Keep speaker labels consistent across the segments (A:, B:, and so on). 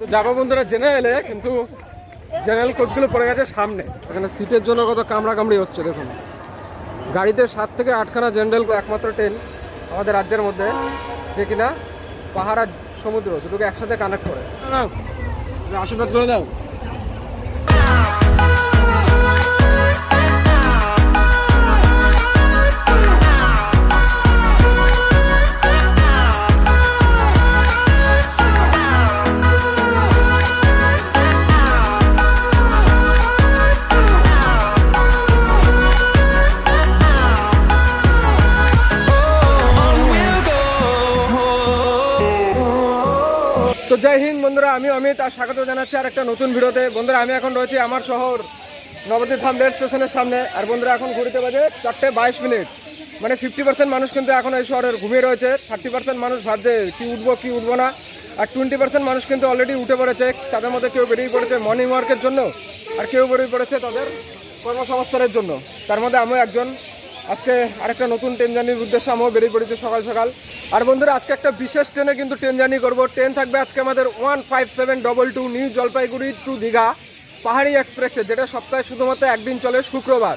A: তো যাব বন্ধুরা জেনারেলে কিন্তু জেনারেল কোচগুলো পড়ে গেছে সামনে। এখানে সিটের জন্য কত কামড়া কামড়ি হচ্ছে, দেখুন। গাড়িতে সাত থেকে আটখানা জেনারেল একমাত্র ট্রেন আমাদের রাজ্যের মধ্যে, যে কিনা পাহাড় আর সমুদ্র দুটোকে একসাথে কানেক্ট করে। আশীর্বাদ করে দাও। জয় হিন্দ, বন্ধুরা আমি অমিত, আর স্বাগত জানাচ্ছি আর একটা নতুন ভিডিওতে। বন্ধুরা, আমি এখন রয়েছি আমার শহর নবদ্বীপ ধাম রেল স্টেশনের সামনে। আর বন্ধুরা, এখন ঘুরতে বাজে চারটে বাইশ মিনিট। মানে ফিফটি পার্সেন্ট মানুষ কিন্তু এখন এই শহরের ঘুমিয়ে রয়েছে। থার্টি পার্সেন্ট মানুষ ভাবছে, কি উঠবো কি উঠবো না। আর টোয়েন্টি পার্সেন্ট মানুষ কিন্তু অলরেডি উঠে পড়েছে। তাদের মধ্যে কেউ বেরিয়ে পড়েছে মর্নিং ওয়ার্কের জন্য, আর কেউ বেরিয়ে পড়েছে তাদের কর্মসংস্থানের জন্য। তার মধ্যে আমিও একজন। আজকে আরেকটা নতুন ট্রেন জার্নির উদ্দেশ্যে আমিও বেরিয়ে পড়েছি সকাল সকাল। আর বন্ধুরা, আজকে একটা বিশেষ ট্রেনে কিন্তু ট্রেন জার্নি করব। ট্রেন থাকবে আজকে আমাদের one five seven double two New Jalpaiguri to Digha Pahari এক্সপ্রেসে যেটা সপ্তাহে শুধুমাত্র একদিন চলে, শুক্রবার।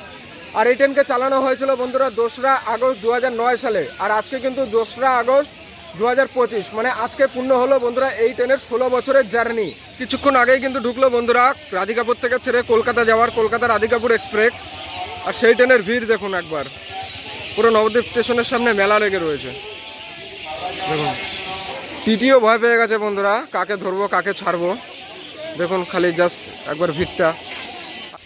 A: আর এই ট্রেনকে চালানো হয়েছিল বন্ধুরা দোসরা আগস্ট দু হাজার নয় সালে। আর আজকে কিন্তু দোসরা আগস্ট দু হাজার পঁচিশ। মানে আজকে পূর্ণ হলো বন্ধুরা এই ট্রেনের ষোলো বছরের জার্নি কিছুক্ষণ আগেই কিন্তু ঢুকলো বন্ধুরা রাধিকাপুর থেকে ছেড়ে কলকাতা যাওয়ার কলকাতা রাধিকাপুর এক্সপ্রেস আর সেই ট্রেনের ভিড় দেখুন একবার। পুরো নবদ্বীপ স্টেশনের সামনে মেলা লেগে রয়েছে। দেখুন, টিটিও ভয় পেয়ে গেছে বন্ধুরা, কাকে ধরবো, কাকে ছাড়বো। দেখুন খালি জাস্ট একবার ভিড়টা।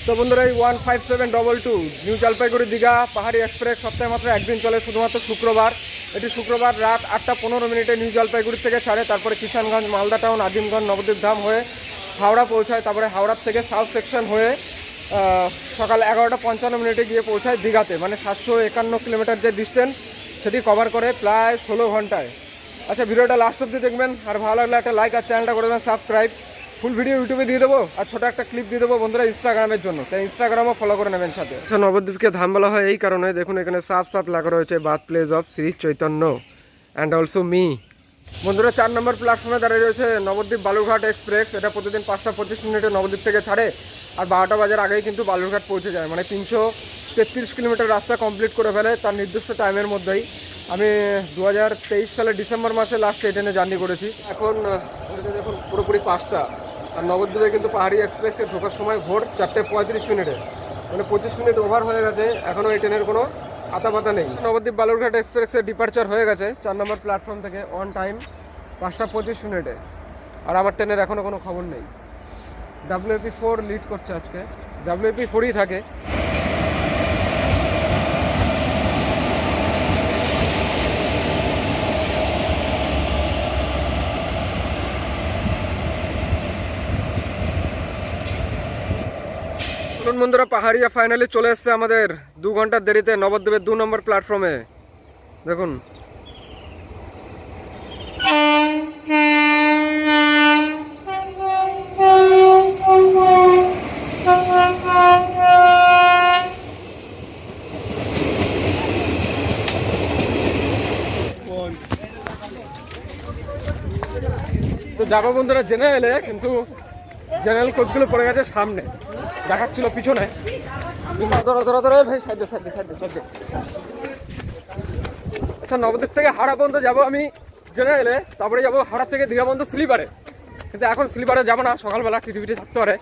A: তো বন্ধুরা, এই one five seven double two New Jalpaiguri Digha, Pahari express, সপ্তাহে মাত্র একদিন চলে, শুধুমাত্র শুক্রবার। এটি শুক্রবার রাত আটটা পনেরো মিনিটে নিউ জলপাইগুড়ি থেকে ছাড়ে, তারপরে কিষানগঞ্জ, মালদা টাউন আদিমগঞ্জ নবদ্বীপ ধাম হয়ে হাওড়া পৌঁছায়, তারপরে হাওড়ার থেকে সাউথ সেকশন হয়ে সকাল এগারোটা পঞ্চান্ন মিনিটে গিয়ে পৌঁছায় দীঘাতে। মানে সাতশো একান্ন কিলোমিটার যে ডিস্টেন্স সেটি কভার করে প্রায় ষোলো ঘন্টায়। আচ্ছা ভিডিওটা লাস্ট অব্দি দেখবেন। আর ভালো লাগলে একটা লাইক আর চ্যানেলটা করে দেবেন সাবস্ক্রাইব ফুল ভিডিও ইউটিউবে দিয়ে দেবো। আর ছোটো একটা ক্লিপ দিয়ে দেবো বন্ধুরা ইনস্টাগ্রামের জন্য। তাই ইনস্টাগ্রামও ফলো করে নেবেন সাথে। আচ্ছা নবদ্বীপকে ধাম বলা হয় এই কারণে। দেখুন, এখানে সাফ সাফ লাগা রয়েছে birth place of Shri Chaitanya and also me বন্ধুরা, চার নম্বর প্ল্যাটফর্মে দাঁড়িয়ে রয়েছে নবদ্বীপ বালুরঘাট এক্সপ্রেস এটা প্রতিদিন পাঁচটা পঁচিশ মিনিটে নবদ্বীপ থেকে ছাড়ে আর বারোটা বাজার আগেই কিন্তু বালুরঘাট পৌঁছে যায়। মানে তিনশো তেত্রিশ কিলোমিটার রাস্তা কমপ্লিট করে ফেলে তার নির্দিষ্ট টাইমের মধ্যেই। আমি দু হাজার তেইশ সালে ডিসেম্বর মাসে লাস্ট এই ট্রেনে জার্নি করেছি। এখন দেখুন, পুরোপুরি পাঁচটা। আর নবদ্বীপে কিন্তু পাহাড়ি এক্সপ্রেসে ঢোকার সময় ভোর চারটে পঁয়ত্রিশ মিনিটে। মানে পঁচিশ মিনিট ওভার হয়ে গেছে। এখনও এই ট্রেনের কোনো আতা পাতা নেই। নবদ্বীপ বালুরঘাট এক্সপ্রেসের ডিপার্চার হয়ে গেছে। চার নম্বর প্ল্যাটফর্ম থেকে অন টাইম পাঁচটা পঁচিশ মিনিটে। আর আমার ট্রেনের এখনও কোনো খবর নেই। ডাব্লিউপি ফোর লিড করছে আজকে। ডাব্লিউপি ফোরই থাকে। বন্ধুরা পাহাড়িয়া ফাইনালি চলে এসছে আমাদের। দু ঘণ্টার দেরিতে নবদ্বীপের দু নম্বর প্ল্যাটফর্মে দেখুন। তো যাব বন্ধুরা জেনে এলে কিন্তু জেনারেল কোচগুলো পড়ে গেছে সামনে। দেখাচ্ছিল পিছনে। ভাই আচ্ছা নবদ্বীপ থেকে হাওড়া পর্যন্ত যাব আমি জেনারেলে তারপরে যাব হাওড়া থেকে দীঘা পর্যন্ত স্লিপারে কিন্তু এখন স্লিপারে যাব না, সকালবেলা টিটিভিটি থাকতে পারে।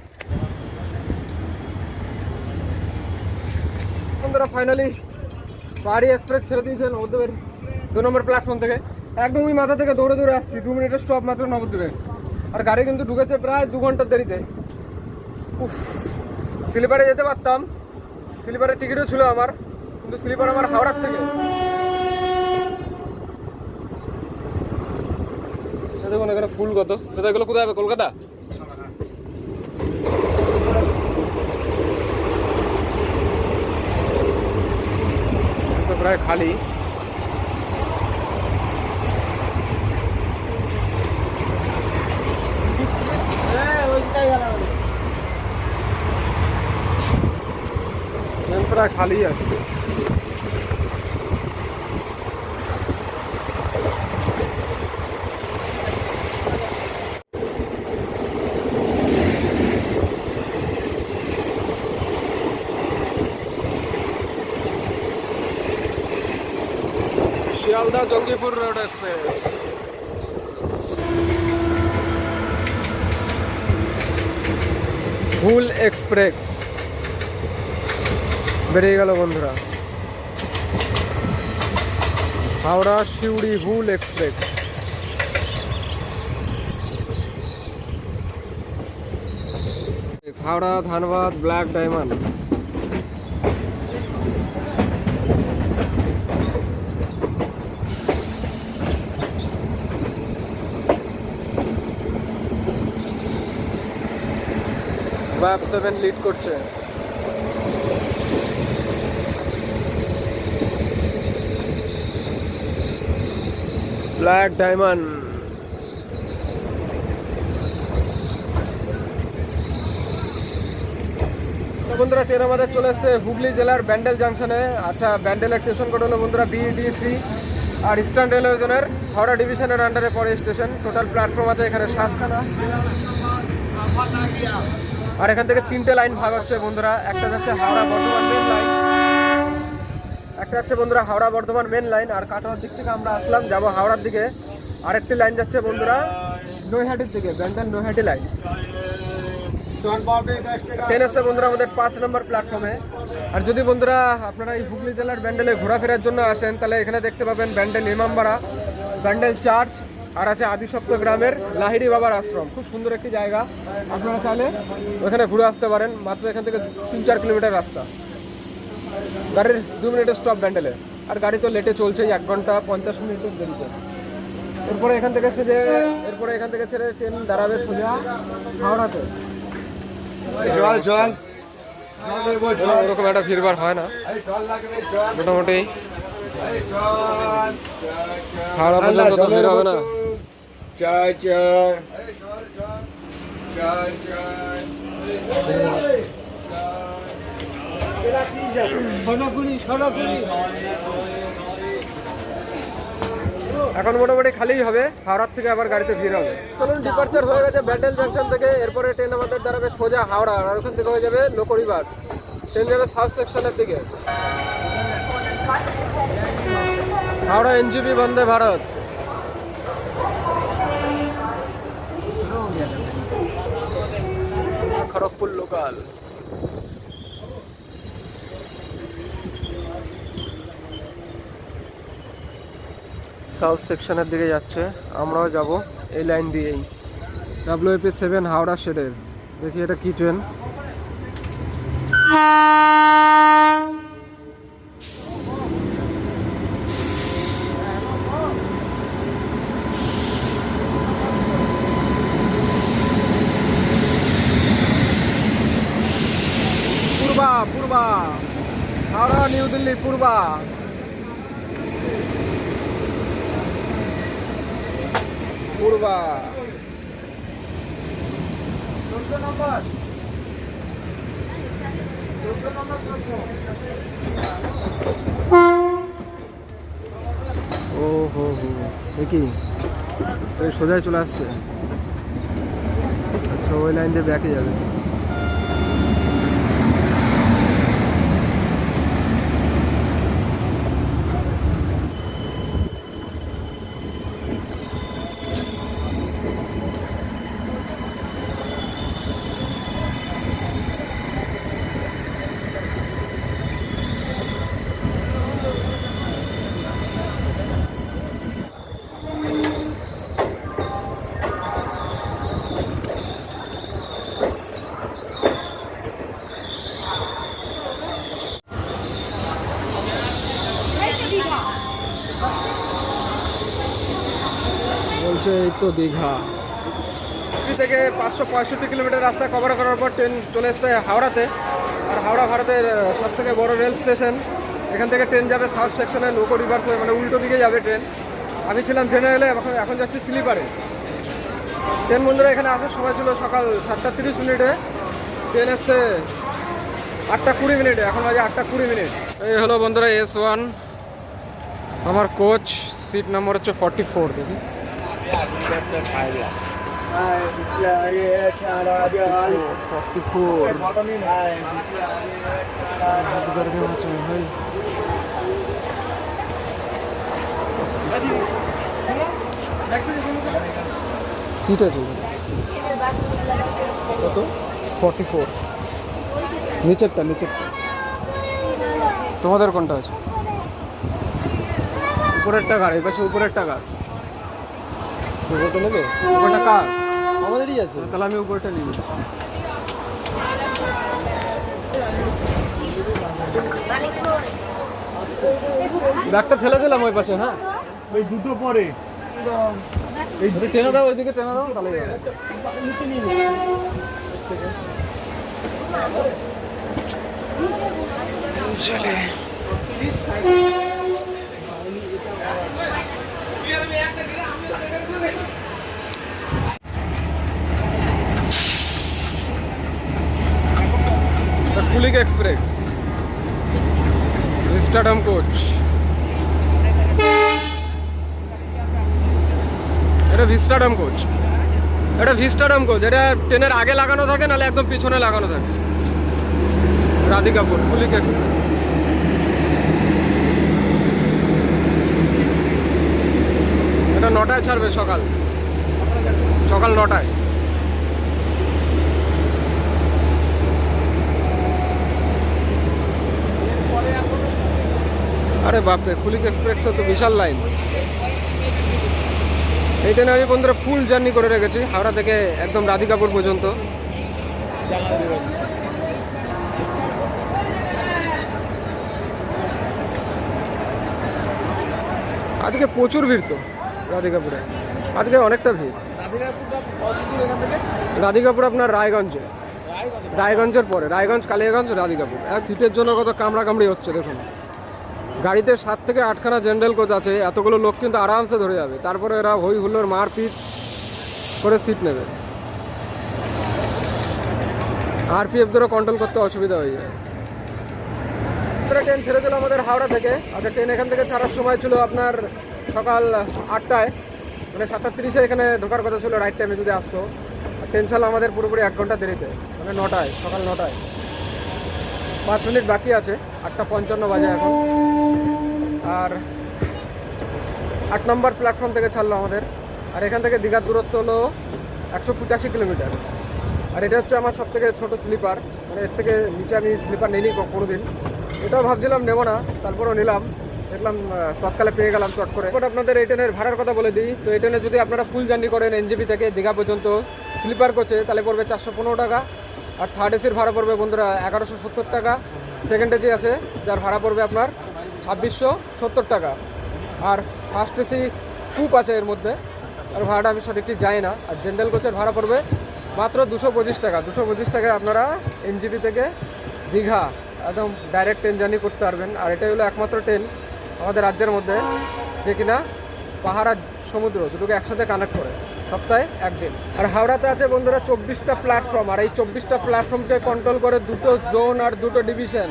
A: বন্ধুরা ফাইনালি পাহাড়ি এক্সপ্রেস ছেড়ে দিয়েছে নবদ্বীপের দু নম্বর প্ল্যাটফর্ম থেকে। একদমই মাথা থেকে দৌড়ে দৌড়ে আসছি, দু মিনিটের স্টপ মাত্র নবদ্বীপে। আর গাড়ি কিন্তু ঢুকেছে প্রায় দু ঘণ্টার দেরিতে। উফ। স্লিপারে যেতে পারতাম। স্লিপারের টিকিটও ছিল আমার, কিন্তু স্লিপার আমার হাওড়ার থেকে। দেখুন, এখানে ফুল কত। দাদা এগুলো? কোথায় হবে? কলকাতা? প্রায় খালি। হ্যাঁ ট্রেন पूरा खाली है। Sealdah Jangipur road express. Hul express. বেরিয়ে গেল বন্ধুরা। Howrah Suri Hul express. Howrah, Dhanbad, black diamond. Wave seven lead করছে। ব্ল্যাক ডায়মন্ড বন্ধুরা, ট্রেন আমাদের চলে এসছে হুগলি জেলার ব্যান্ডেল জাংশনে। আচ্ছা ব্যান্ডেলের স্টেশন কোড হলো বন্ধুরা বিডিসি আর ইস্টার্ন রেলওয়ে জোনের হাওড়া ডিভিশনের আন্ডারে পড়ে স্টেশন টোটাল প্ল্যাটফর্ম আছে এখানে সাতখানা। আর এখান থেকে তিনটে লাইন ভাগ হচ্ছে বন্ধুরা। একটা যাচ্ছে হাওড়া বর্ধমান মেন লাইন একটা হচ্ছে বন্ধুরা হাওড়া বর্ধমান মেন লাইন আর কাটোয়ার দিক থেকে আমরা আসলাম, যাব হাওড়ার দিকে। আরেকটি লাইন যাচ্ছে বন্ধুরা নৈহাটির দিকে, ব্যান্ডেল নৈহাটি লাইন ট্রেন এসছে বন্ধুরা আমাদের পাঁচ নম্বর প্ল্যাটফর্মে আর যদি বন্ধুরা আপনারা এই হুগলি জেলার ব্যান্ডেলে ঘোরাফেরার জন্য আসেন, তাহলে এখানে দেখতে পাবেন ব্যান্ডেল ইমামবাড়া, ব্যান্ডেল চার্চ আর আছে আদিসপ্ত গ্রামের লাহিড়ি বাবার আশ্রম। খুব সুন্দর একটি জায়গা। আপনারা চাইলে ওখানে ঘুরে আসতে পারেন, মাত্র এখান থেকে তিন চার কিলোমিটার রাস্তা। গাড়ির দু মিনিটের স্টপ ব্যান্ডেলে আর গাড়ি তো লেটে চলছেই এক ঘণ্টা পঞ্চাশ মিনিটের দেরিতে। এরপরে এখান থেকে সেজে এরপরে এখান থেকে ছেড়ে ট্রেন দাঁড়াবে সোজা হাওড়াতে।
B: জল জল।
A: ওরকম একটা ভিড়ভাড় হয় না। মোটামুটি। হাওড়া পর্যন্ত তো ভিড় হবে না।
B: চাই চাই। চাই চাই।
A: এখন মোটামুটি খালিই হবে, হাওড়ার থেকে আবার গাড়িতে ভিড় হবে। চলুন ডিপার্চার হয়ে গেছে ব্যান্ডেল জাংশন থেকে, এরপরে ট্রেন আমাদের দাঁড়াবে সোজা হাওড়া, আর ওখান থেকে হয়ে যাবে লোকরি বাস। ট্রেন যাবে সাউথ সেকশনের দিকে। Howrah NJP Vande Bharat. Kharagpur local south সেকশনের দিকে যাচ্ছে। আমরাও যাব এই লাইন দিয়েই। ডাব্লিউপি সেভেন হাওড়া শেডের। দেখি এটা কি ট্রেন পূর্বা পূর্বা। হাওড়া, নিউ দিল্লি, পূর্বা। পূর্বা। ও হো হো দেখি ওই সোজাই চলে আসছে। আচ্ছা ওই লাইন দিয়ে ব্যাকে যাবে বলছে এই তো দীঘা? থেকে পাঁচশো পঁয়ষট্টি কিলোমিটার রাস্তা কভার করার পর ট্রেন চলে এসছে হাওড়াতে। আর হাওড়া ভারতের সব থেকে বড় রেল স্টেশন। এখান থেকে ট্রেন যাবে সাউথ সেকশনে লোকো রিভার্স হয়ে মানে উল্টো দিকে যাবে ট্রেন। আমি ছিলাম জেনারেলে এখন এখন যাচ্ছি স্লিপারে ট্রেন বন্ধুরা এখানে আসার সময় ছিল সকাল সাতটা তিরিশ মিনিটে। ট্রেন এসছে আটটা কুড়ি মিনিটে এখন বাজে আটটা কুড়ি মিনিট। এই হলো বন্ধুরা এস ওয়ান আমার কোচ সিট নাম্বার হচ্ছে ফর্টি ফোর দেখি। সিট আছে কত ফর্টি ফোর। নিচেরটা নিচেরটা। তোমাদের কোনটা আছে? উপরের টাকার এই পাশে উপরের টাকার উপরটা নেবে? উপরটা কার?
B: আমাদেরই আছে।
A: তাহলে আমি উপরটা নিয়ে ব্যাগটা ফেলে দিলাম ওই পাশে হ্যাঁ?
B: ওই দুটো পরে।
A: এই টেনে দাও ওইদিকে টেনে দাও তাহলে
B: নিচে নিয়ে নিচ্ছি।
A: কুলিক এক্সপ্রেস ভিস্টাডাম কোচ এটা ভিস্টাডাম কোচ এটা ভিস্টাডাম কোচ এটা ট্রেনের আগে লাগানো থাকে, নাহলে একদম পিছনে লাগানো থাকে। রাধিকাপুর কুলিক এক্সপ্রেস এটা নটায় ছাড়বে সকাল। সকাল নটায়। আরে বাপরে কুলিক এক্সপ্রেসে তো বিশাল লাইন এই ট্রেনে আমি বন্ধুরা ফুল জার্নি করে রেখেছি হাওড়া থেকে একদম রাধিকাপুর পর্যন্ত। আজকে প্রচুর ভিড় তো রাধিকাপুরে। আজকে অনেকটা ভিড়। রাধিকাপুর আপনার রায়গঞ্জে। রায়গঞ্জের পরে রায়গঞ্জ কালিয়াগঞ্জ রাধিকাপুর। এক সিটের জন্য কত কামড়া কামড়ি হচ্ছে দেখুন। গাড়িতে সাত থেকে আটখানা জেনারেল কোচ আছে, এতগুলো লোক কিন্তু আরামসে ধরে যাবে। তারপরে এরা হই হুল্লোর মারপিট করে সিট নেবে। আরপিএফদেরও কন্ট্রোল করতে অসুবিধা হয়ে যায়। ট্রেন ছেড়ে দিল আমাদের হাওড়া থেকে। আচ্ছা ট্রেন এখান থেকে ছাড়ার সময় ছিল আপনার সকাল আটটায়। মানে সাতটা তিরিশে এখানে ঢোকার কথা ছিল রাইট টাইমে যদি আসতো। ট্রেন ছিল আমাদের পুরোপুরি এক ঘণ্টা দেরিতে মানে নটায়, সকাল নটায়। পাঁচ মিনিট বাকি আছে, আটটা পঞ্চান্ন বাজে এখন। আর আট নম্বর প্ল্যাটফর্ম থেকে ছাড়লো আমাদের। আর এখান থেকে দীঘার দূরত্ব হলো একশো পঁচাশি কিলোমিটার। আর এটা হচ্ছে আমার সব থেকে ছোটো স্লিপার। মানে এর থেকে নিচে আমি স্লিপার নিইনি কোনো দিন এটাও ভাবছিলাম নেব না, তারপরেও নিলাম। দেখলাম তৎকালে পেয়ে গেলাম চট করে। এবার আপনাদের এই ট্রেনের ভাড়ার কথা বলে দিই। তো এই ট্রেনে যদি আপনারা ফুল জার্নি করেন এনজিপি থেকে দীঘা পর্যন্ত, স্লিপার কোচে, তাহলে পড়বে চারশো পনেরো টাকা। আর থার্ড এসির ভাড়া পড়বে বন্ধুরা এগারোশো সত্তর টাকা। সেকেন্ড এসি আছে, যার ভাড়া পড়বে আপনার ছাব্বিশশো সত্তর টাকা। আর ফার্স্ট এসি কুপ আছে এর মধ্যে। আর ভাড়াটা আমি সঠিক ঠিক যাই না। আর জেনারেল কোচের ভাড়া পড়বে মাত্র দুশো পঁচিশ টাকা। দুশো পঁচিশ টাকায় আপনারা এনজিপি থেকে দীঘা একদম ডাইরেক্ট ট্রেন জার্নি করতে পারবেন। আর এটাই হলো একমাত্র ট্রেন আমাদের রাজ্যের মধ্যে যে কিনা পাহাড় আর সমুদ্র দুটোকে একসাথে কানেক্ট করে সপ্তাহে একদিন। আর হাওড়াতে আছে বন্ধুরা চব্বিশটা প্ল্যাটফর্ম আর এই চব্বিশটা প্ল্যাটফর্মকে কন্ট্রোল করে দুটো জোন আর দুটো ডিভিশন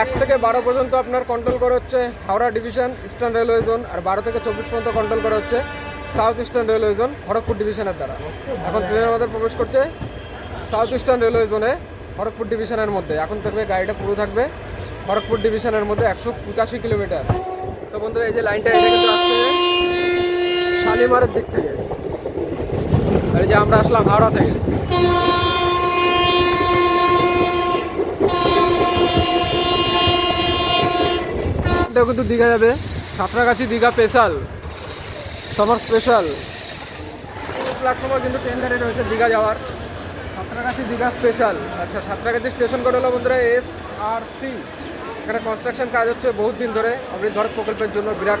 A: এক থেকে বারো পর্যন্ত আপনার কন্ট্রোল করা হচ্ছে Howrah division eastern railway zone আর বারো থেকে চব্বিশ পর্যন্ত কন্ট্রোল করা হচ্ছে south eastern railway zone Kharagpur ডিভিশনের দ্বারা। এখন ট্রেনের মধ্যে প্রবেশ করছে সাউথ ইস্টার্ন রেলওয়ে জোনে খড়গপুর ডিভিশনের মধ্যে। এখন থাকবে গাড়িটা পুরো থাকবে খড়গপুর ডিভিশনের মধ্যে একশো পঁচাশি কিলোমিটার তো বন্ধু এই যে লাইনটা এটা কিন্তু শালিমারের দিক থেকে। আর এই যে আমরা আসলাম হাওড়া থেকে। এটা কিন্তু দীঘা যাবে। Santragachi Digha special summer special প্ল্যাটফর্মে কিন্তু ট্রেন দাঁড়িয়ে রয়েছে দীঘা যাওয়ার। সাঁতরাগাছি দীঘা স্পেশাল আচ্ছা সাঁতরাগাছি স্টেশন কোড হলো বন্ধুরা এস আর সি এখানে কনস্ট্রাকশন কাজ হচ্ছে বহুত দিন ধরে। অমৃত ভারত প্রকল্পের জন্য বিরাট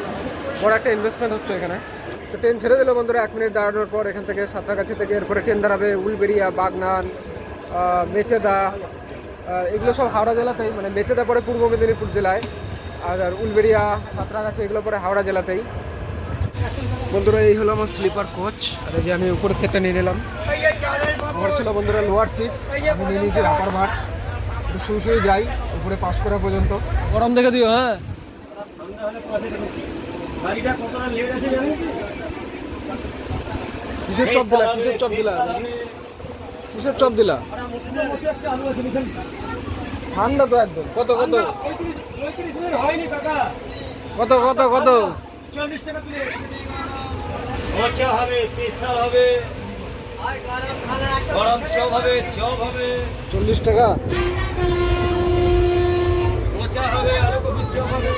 A: বড় একটা ইনভেস্টমেন্ট হচ্ছে এখানে। তো ট্রেন ছেড়ে দিল বন্ধুরা, এক মিনিট দাঁড়ানোর পর এখান থেকে সাঁতরাগাছি থেকে এরপরে ট্রেন দাঁড়াবে উলবেরিয়া বাগনান মেচেদা এগুলো সব হাওড়া জেলাতেই মানে মেচেদা পরে পূর্ব মেদিনীপুর জেলায়। আর আর উলবেরিয়া সাঁতরাগাছি এগুলো পরে হাওড়া জেলাতেই। বন্ধুরা এই হলো আমার স্লিপার কোচ আর এই যে আমি উপরের সেটটা নিয়ে নিলাম। আমার ছিল বন্ধুরা লোয়ার সিট আমি নিয়ে নিয়েছি আপার একটু শুয়ে শুয়ে যাই উপরে পাস করা পর্যন্ত। গরম দেখে দিও হ্যাঁ। কিসের চপ দিলা কিসের চপ দিলা? কিসের চপ দিলা? ঠান্ডা তো একদম। কত কত? কত কত কত?
B: চল্লিশ টাকা প্লেট
C: হবে গরম চপ হবে চপ হবে।
A: চল্লিশ টাকা?
C: মোচা হবে কপির চপ হবে।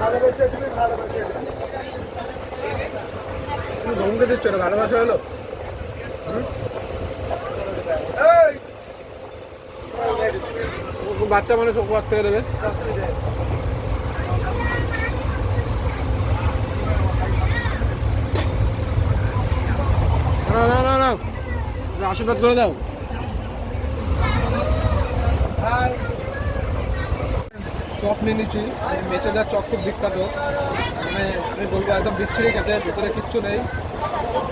B: ভালোবেসে
A: দিচ্ছ না ভালোবাসা হলো ও বাচ্চা মানুষ ওকে বাদ থেকে দেবে না না না। আশীর্বাদ করে দাও। চপ নিয়ে নিচ্ছি মেচেদার চপ খুব বিখ্যাত। মানে আমি বলব একদম বিচ্ছিরি খেতে ভেতরে কিচ্ছু নেই।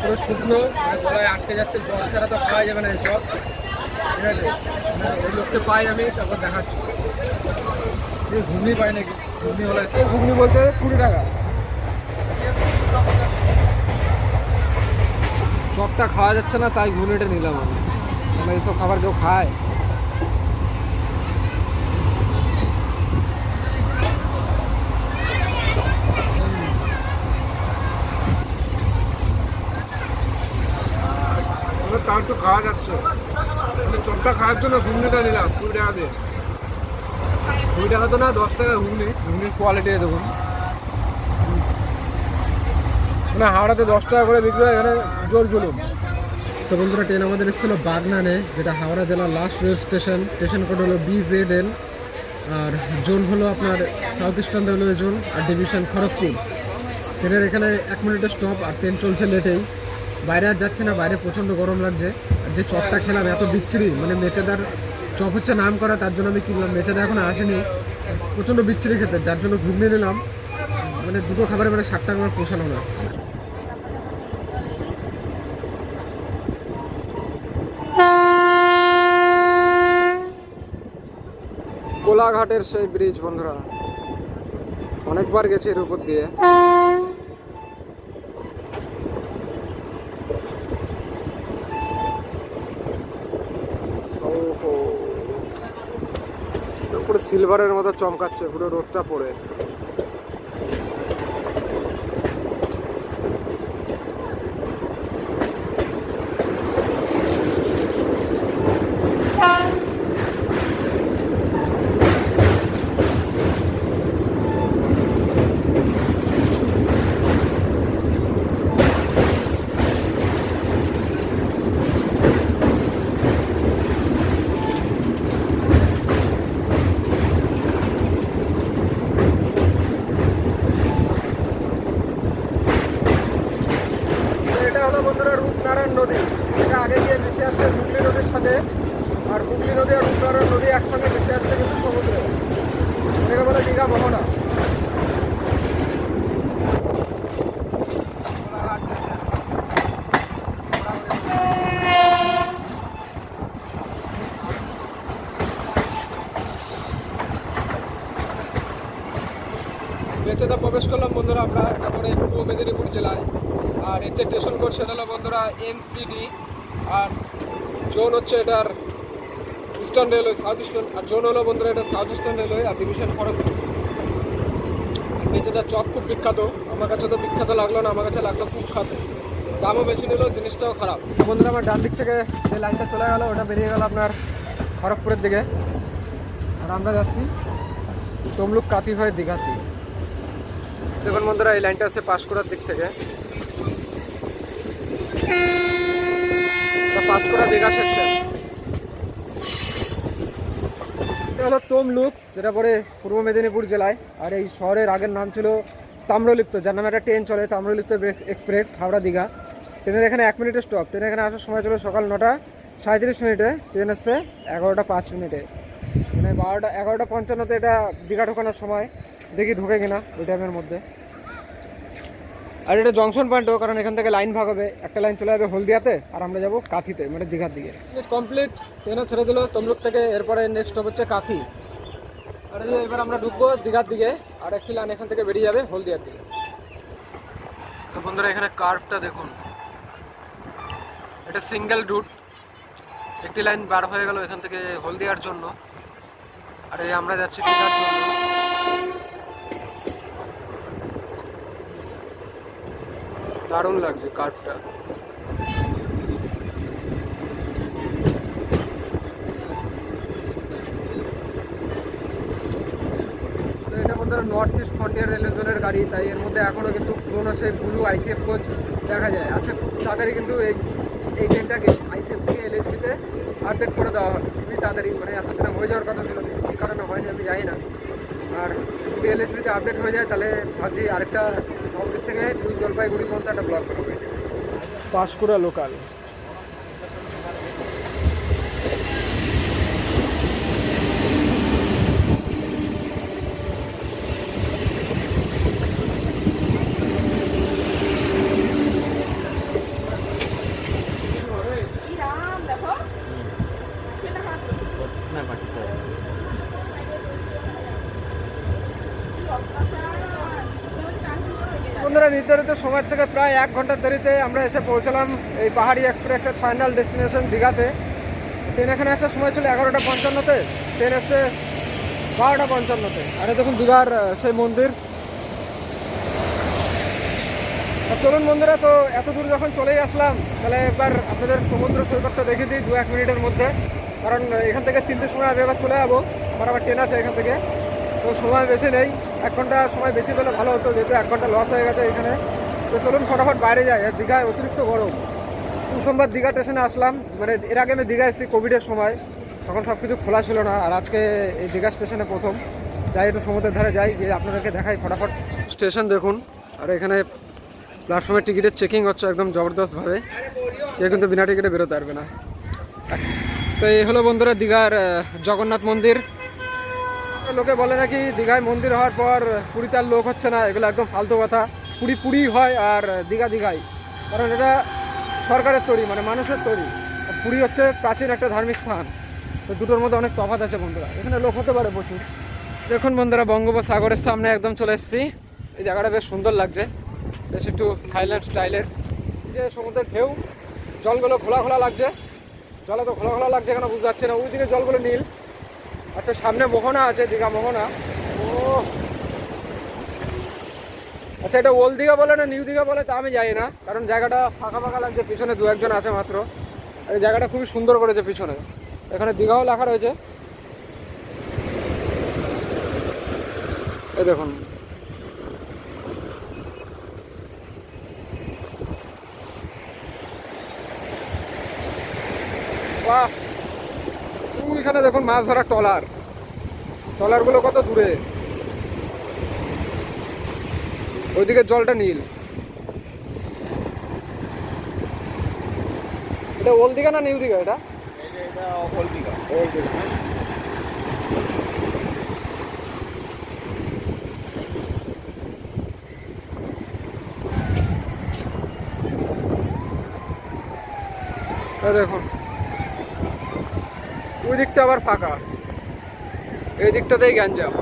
A: পুরো শুকনো মানে গলায় আটকে যাচ্ছে জল ছাড়া তো খাওয়া যাবে না এই চপ। ঠিক আছে? মানে ওই লোককে পাই আমি তারপর দেখাচ্ছি। ঘুগনি পাই নাকি? ঘুগনি হলে ঘুগনি বলতে কুড়ি টাকা। চপটা খাওয়া যাচ্ছে না তাই ঘুগনিটা নিলাম আমি। মানে এইসব খাবার কেউ খায়? তো খাওয়া যাচ্ছে? মানে চপটা খাওয়ার জন্য ঘুগনিটা নিলাম, কুড়ি টাকা দিয়ে। কুড়ি টাকা তো না, দশ টাকা ঘুগনি ঘুগনির কোয়ালিটি দেখুন। মানে হাওড়াতে দশ টাকা করে বিক্রি হয়, এখানে জোর জুলুম। তো বন্ধুরা, ট্রেন আমাদের এসেছিল বাগনানে, যেটা হাওড়া জেলার last rail station station code হলো বি জেড এল আর জোন হলো আপনার সাউথ ইস্টার্ন রেলওয়ে জোন আর ডিভিশন খড়গপুর। ট্রেনের এখানে এক মিনিটের স্টপ আর ট্রেন চলছে লেটেই বাইরে আর যাচ্ছে না, বাইরে প্রচণ্ড গরম লাগছে। আর যে চপটা খেলাম, এত বিচ্ছিরি মানে মেচেদার চপ হচ্ছে নাম করা, তার জন্য আমি কিনলাম মেচেদা এখন আসেনি। প্রচণ্ড বিচ্ছিরি খেতে, যার জন্য ঘুগনি নিলাম। মানে দুটো খাবারে মানে টাকা আমার পোষালো না। কোলাঘাটের সেই ব্রিজ বন্ধুরা, অনেকবার গেছি এর উপর দিয়ে ওহো পুরো সিলভারের মতো চমকাচ্ছে পুরো রোদটা পড়ে এটা হলো বন্ধুরা রূপনারায়ণ নদী। এটা আগে গিয়ে মিশে আসছে হুগলি নদীর সাথে, আর হুগলি নদী আর রূপনারায়ণ নদী একসঙ্গে মিশে যাচ্ছে কিন্তু সমুদ্রে। এটাকে বলে দীঘা মোহনা প্রবেশ করলাম বন্ধুরা, আমরা তারপরে পূর্ব মেদিনীপুর জেলায়। আর এতে স্টেশন সেটা হলো বন্ধুরা এমসিডি আর জোন হচ্ছে এটার ইস্টার্ন রেলওয়ে সাউথ ইস্টার্ন আর জোন হলো বন্ধুরা এটা সাউথ ইস্টার্ন রেলওয়ে আর ডিভিশন খড়গপুর বেচেদার চপ খুব বিখ্যাত আমার কাছে তো বিখ্যাত লাগল না আমার কাছে লাগল খুব খাতে দামও বেশি নিল জিনিসটাও খারাপ। বন্ধুরা আমার ডান দিক থেকে যে লাইনটা চলে গেল ওটা বেরিয়ে গেল আপনার খড়গপুরের দিকে। আর আমরা যাচ্ছি তমলুক কাতি হয়ে দীঘাতি। দেখুন বন্ধুরা এই লাইনটা আছে পাঁশকুড়ার দিক থেকে। এটা হলো তমলুক যেটা পরে পূর্ব মেদিনীপুর জেলায়, আর এই শহরের আগের নাম ছিল তাম্রলিপ্ত, যার নামে একটা ট্রেন চলে, তাম্রলিপ্ত এক্সপ্রেস, হাওড়া দীঘা। ট্রেনের এখানে এক মিনিটের স্টপ ট্রেনে এখানে আসার সময় ছিল সকাল নটা সাঁত্রিশ মিনিটে, ট্রেন আসছে এগারোটা পাঁচ মিনিটে। মানে বারোটা, এগারোটা পঞ্চান্নতে এটা দীঘা ঢোকানোর সময়, দেখি ঢুকে কিনা ওই টাইমের মধ্যে। আর এটা জংশন পয়েন্টও কারণ এখান থেকে লাইন ভাগ হবে। একটা লাইন চলে যাবে হলদিয়াতে, আর আমরা যাব কাঁথিতে মানে দীঘার দিকে। কমপ্লিট ট্রেনও ছেড়ে দিল, তমলুক থেকে এরপরে নেক্সট হচ্ছে কাঁথি। আর এবার আমরা ঢুকবো দীঘার দিকে, আর একটি লাইন এখান থেকে বেরিয়ে যাবে হলদিয়ার দিকে। তো বন্ধুরা, এখানে কার্ভটা দেখুন। এটা সিঙ্গেল রুট একটি লাইন বার হয়ে গেল এখান থেকে হলদিয়ার জন্য। আর এই আমরা যাচ্ছি দীঘার জন্য। দারুণ লাগছে এটা বন্ধুরা নর্থ ইস্ট ফ্রন্টিয়ার রেলওয়ে জোনের গাড়ি, তাই এর মধ্যে এখনও কিন্তু পুরোনো সেই ব্লু আইসিএফ কোচ দেখা যায়। আচ্ছা খুব তাড়াতাড়ি কিন্তু এই এই ট্রেনটাকে আইসিএফ থেকে এলএসবিতে আপডেট করে দেওয়া হয় খুবই তাড়াতাড়ি মানে এতদিনে হয়ে যাওয়ার কথা ছিল, কী কারণে হয়নি আমি জানি না। আর যদি এলএসবিতে আপডেট হয়ে যায়, তাহলে ভাবছি আরেকটা নবদ্বীপ থেকে দুই জলপাইগুড়ি পর্যন্ত একটা ব্লক হয়েছে। পাঁশকুড়া লোকাল
D: ইরাম দেখো সেটা হাত কি অত্যাচার তুমি কাঁদছিস হয়ে গেছে
A: বন্ধুরা নির্ধারিত থেকে প্রায় এক ঘণ্টার দেরিতে আমরা এসে পৌঁছলাম এই পাহাড়ি এক্সপ্রেসের ফাইনাল ডেস্টিনেশন দীঘাতে। ট্রেন এখানে একটা সময় ছিল এগারোটা পঞ্চান্নতে, ট্রেন এসছে বারোটা পঞ্চান্নতে। আরে দেখুন দীঘার সেই মন্দির। চলুন বন্ধুরা, তো এত দূর যখন চলেই আসলাম, তাহলে এবার আপনাদের সমুদ্র সৈকতটা দেখিয়ে দিই দু এক মিনিটের মধ্যে। কারণ এখান থেকে তিনটের সময় আমি এবার চলে যাব। আমার আবার ট্রেন আছে এখান থেকে। তো সময় বেশি নেই। এক ঘণ্টা সময় বেশি পেলে ভালো হতো, যেহেতু এক ঘণ্টা লস হয়ে গেছে এখানে। তো চলুন ফটাফট বাইরে যাই। আর দীঘায় অতিরিক্ত গরম। প্রথমবার দীঘা স্টেশনে আসলাম। মানে এর আগে আমি দীঘা এসেছি কোভিডের সময়। তখন সব কিছু খোলা ছিল না। আর আজকে এই দীঘা স্টেশনে প্রথম। যাই একটু সমুদ্রের ধারে যাই, গিয়ে আপনাদেরকে দেখাই ফটাফট। স্টেশন দেখুন। আর এখানে প্ল্যাটফর্মে টিকিটের চেকিং হচ্ছে একদম জবরদস্তভাবে। কেউ কিন্তু বিনা টিকিটে বেরোতে পারবে না। তো এই হলো বন্ধুরা দীঘার জগন্নাথ মন্দির। লোকে বলে নাকি দীঘায় মন্দির হওয়ার পর পুরীতে আর লোক হচ্ছে না। এগুলো একদম ফালতু কথা। পুরী পুরি হয় আর দীঘা দীঘাই। কারণ এটা সরকারের তৈরি মানে মানুষের তৈরি। পুরী হচ্ছে প্রাচীন একটা ধার্মিক স্থান। তো দুটোর মধ্যে অনেক তফাৎ আছে বন্ধুরা। এখানে লোক হতে পারে প্রচুর দেখুন বন্ধুরা, বঙ্গোপসাগরের সামনে একদম চলে এসেছি। এই জায়গাটা বেশ সুন্দর লাগছে। বেশ একটু থাইল্যান্ড স্টাইলের। যে সমুদ্রের ঢেউ, জলগুলো খোলা খোলা লাগছে। জল তো খোলা খোলা লাগছে এখানে বুঝতে পারছি না। ওইদিকে জলগুলো নীল। আচ্ছা সামনে মোহনা আছে, দীঘা মোহনা। ও আচ্ছা এটা ওল্ড দীঘা বলে না নিউ দীঘা বলে তা আমি জানি না, কারণ জায়গাটা ফাঁকা ফাঁকা লাগছে, পিছনে দু একজন আছে মাত্র। আর এই জায়গাটা খুবই সুন্দর করেছে পিছনে। এখানে দীঘাও লেখা রয়েছে। এই দেখুন। বাহ! ওইখানে দেখুন মাছ ধরার ট্রলার। ট্রলারগুলো কত দূরে? ওইদিকে জলটা নীল। এটা ওল দিঘা না নিউ দিঘা এটা? দেখুন। ওই দিকটা আবার ফাঁকা। এই দিকটাতেই গ্যাঞ্জাম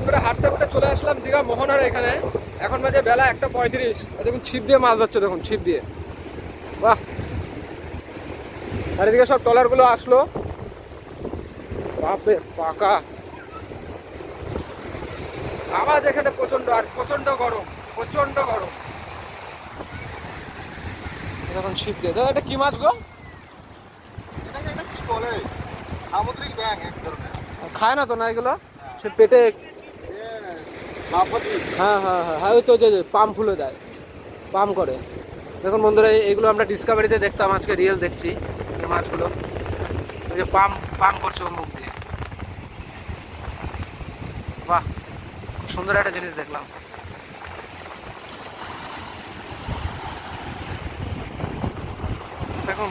A: আমরা হাঁটতে হাঁটতে চলে আসলাম দীঘা মোহনার এখানে। এখন বাজে বেলা একটা পঁয়ত্রিশ। দেখুন ছিপ দিয়ে মাছ যাচ্ছে দেখুন ছিপ দিয়ে। বাহ! আর এদিকে সব ট্রলারগুলো আসলো। বাপরে ফাঁকা। আওয়াজ এখানে প্রচণ্ড আর প্রচণ্ড গরম প্রচণ্ড গরম। এখন ছিপ দিয়ে। দাদা এটা কি মাছ গো?
B: এটাকে একটা কি বলে? সামুদ্রিক ব্যাং এক ধরনের।
A: খায় না তো না এগুলো? সে পেটে হ্যাঁ হ্যাঁ হ্যাঁ হ্যাঁ ওই তো যে যে পাম ফুলে দেয়, পাম করে। দেখুন বন্ধুরা, এই- এইগুলো আমরা ডিসকাভারিতে দেখতাম, আজকে রিয়েল দেখছি, এই মাছগুলো। ওই যে পাম পাম করছে ওর মুখ দিয়ে। বাহ, খুব সুন্দর একটা জিনিস দেখলাম। দেখুন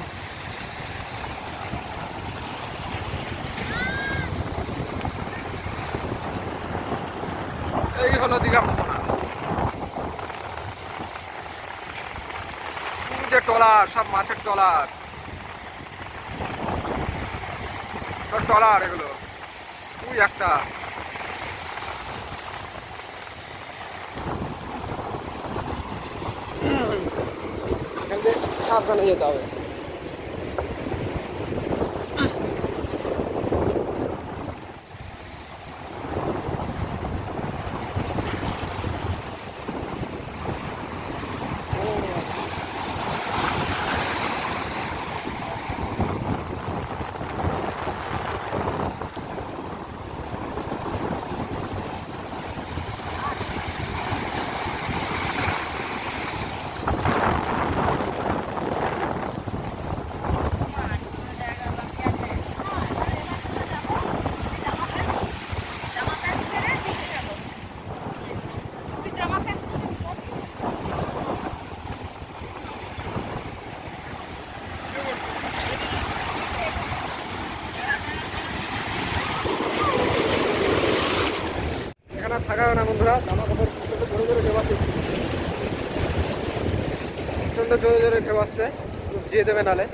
A: এই হলো দীঘা মোহনা। যে ট্রলার, সব মাছের ট্রলার। সব ট্রলার এগুলো। তুই একটা। সাবধানে যেতে হবে। দিয়ে দেবে নালে।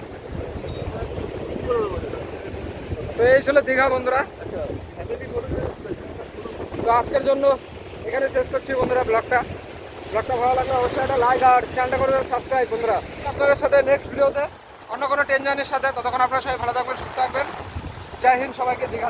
A: তো এই দীঘা বন্ধুরা। তো আজকের জন্য এখানে শেষ করছি বন্ধুরা ব্লগটা। ব্লগটা ভালো লাগলে অবশ্যই একটা লাইক আর চ্যানেলটা করে সাবস্ক্রাইব বন্ধুরা। আপনাদের সাথে নেক্সট ভিডিওতে অন্য কোনো টেনশনের সাথে। ততক্ষণ আপনারা সবাই ভালো থাকবেন, সুস্থ থাকবেন। জয় হিন্দ সবাইকে, দীঘা